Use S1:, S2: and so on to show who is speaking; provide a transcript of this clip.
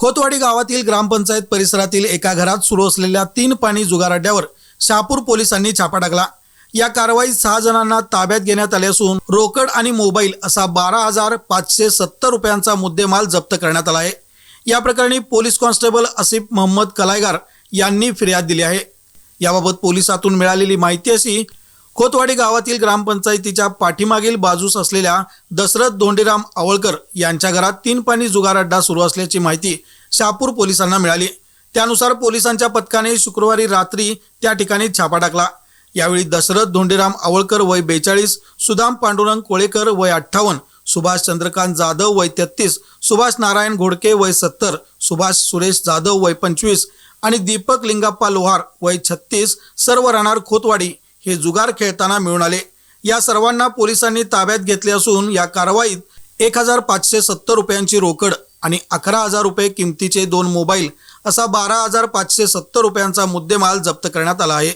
S1: खोतवाडी गावातील ग्रामपंचायत परिसरातील एका घरात सुरू असलेल्या तीन पाणी जुगार अड्ड्यावर शहापूर पोलिसांनी छापा टाकला. या कारवाईत सहा जणांना ताब्यात घेण्यात आले असून रोकड आणि मोबाईल असा बारा हजार पाचशे सत्तर रुपयांचा मुद्देमाल जप्त करण्यात आला आहे. या प्रकरणी पोलीस कॉन्स्टेबल आसिफ मोहम्मद कलायगार यांनी फिर्याद दिली आहे. याबाबत पोलिसातून मिळालेली माहिती अशी खोतवाडी गावातील ग्रामपंचायतीच्या पाठीमागील बाजूस असलेल्या दशरथ धोंडीराम आवळकर यांच्या घरात तीन पाणी जुगार अड्डा सुरू असल्याची माहिती शहापूर पोलिसांना मिळाली. त्यानुसार पोलिसांच्या पथकाने शुक्रवारी रात्री त्या ठिकाणी छापा टाकला. यावेळी दशरथ धोंडीराम आवळकर वय बेचाळीस सुदाम पांडुरंग कोळेकर वय अठ्ठावन्न सुभाष चंद्रकांत जाधव वय तेहतीस सुभाष नारायण घोडके वय सत्तर सुभाष सुरेश जाधव वय पंचवीस आणि दीपक लिंगाप्पा लोहार वय छत्तीस सर्व राहणार खोतवाडी. हे जुगार खेळताना मिळून आले. या सर्वांना पोलिसांनी ताब्यात घेतले असून या कारवाईत एक हजार पाचशे सत्तर रुपयांची रोकड आणि अकरा हजार रुपये किमतीचे दोन मोबाईल असा बारा हजार पाचशे सत्तर रुपयांचा मुद्देमाल जप्त करण्यात आला आहे.